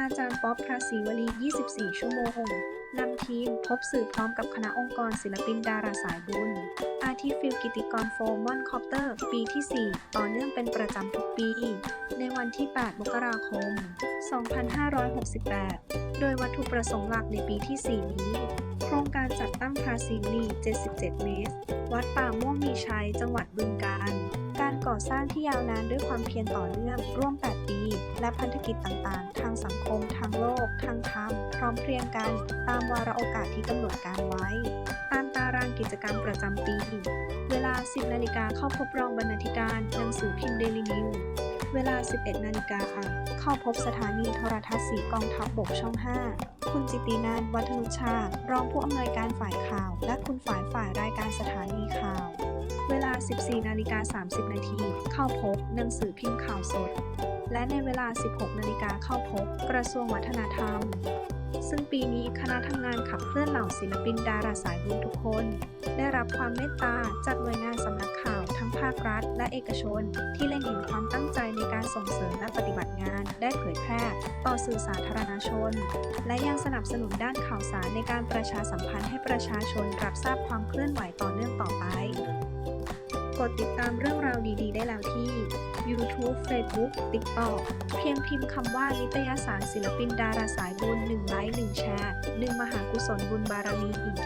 อาจารย์ป๊อปพระศรีวลี 24 ชั่วโมง นำทีมพบสื่อพร้อมกับคณะองค์กรศิลปินดาราสายบุญ อาทิฟิลกิติกรโฟมมอนคอปเตอร์ ปีที่ 4 ต่อเนื่องเป็นประจำทุกปี ในวันที่ 8 มกราคม 2568 โดยวัตถุประสงค์หลักในปีที่ 4 นี้โครงการจัดตั้งพระศรีวลี 77 เมตร วัดป่าม่วงมีชัย จังหวัดบึงกาฬการก่อสร้างที่ยาวนานด้วยความเพียรต่อเนื่องร่วม 8 ปี และพันธกิจต่าง ๆ ทางสังคม กันตามวาระโอกาสที่กำหนดการไว้ ตามตารางกิจกรรมประจำปี เวลา 10 นาฬิกาเข้าพบรองบรรณาธิการหนังสือพิมพ์เดลินิวเวลา 11 นาฬิกาเข้าพบสถานีโทรทัศน์สีกองทัพบบกช่อง 5 คุณจิตตินันวัฒนุชา รองผู้อำนวยการฝ่ายข่าว และคุณฝ่ายฝ่ายรายการสถานีข่าว เวลา 14 นาฬิกา 30 นาที เข้าพบหนังสือพิมพ์ข่าวสด และในเวลา 16 นาฬิกาเข้าพบกระทรวงวัฒนธรรม ซึ่งปีนี้คณะทำงานขับเคลื่อนเหล่าศิลปินดาราสายบุญทุกคน ได้รับความเมตตาจากหน่วยงานสำนักข่าวทั้งภาครัฐ และเอกชน ที่เล็งเห็นความตั้งใจในการส่งเสริมและปฏิบัติงาน ได้เผยแพร่ต่อสื่อสาธารณชน และยังสนับสนุนด้านข่าวสารในการประชาสัมพันธ์ให้ประชาชนรับทราบความเคลื่อนไหวต่อเนื่องต่อไป กดติดตามเรื่องราวดีๆ ได้แล้วที่ YouTube Facebook TikTok เพียงพิมพ์คำว่านิตยสารศิลปินดาราสายบุญ1ไลค์1แชร์1มหากุศลบุญบารมีอีก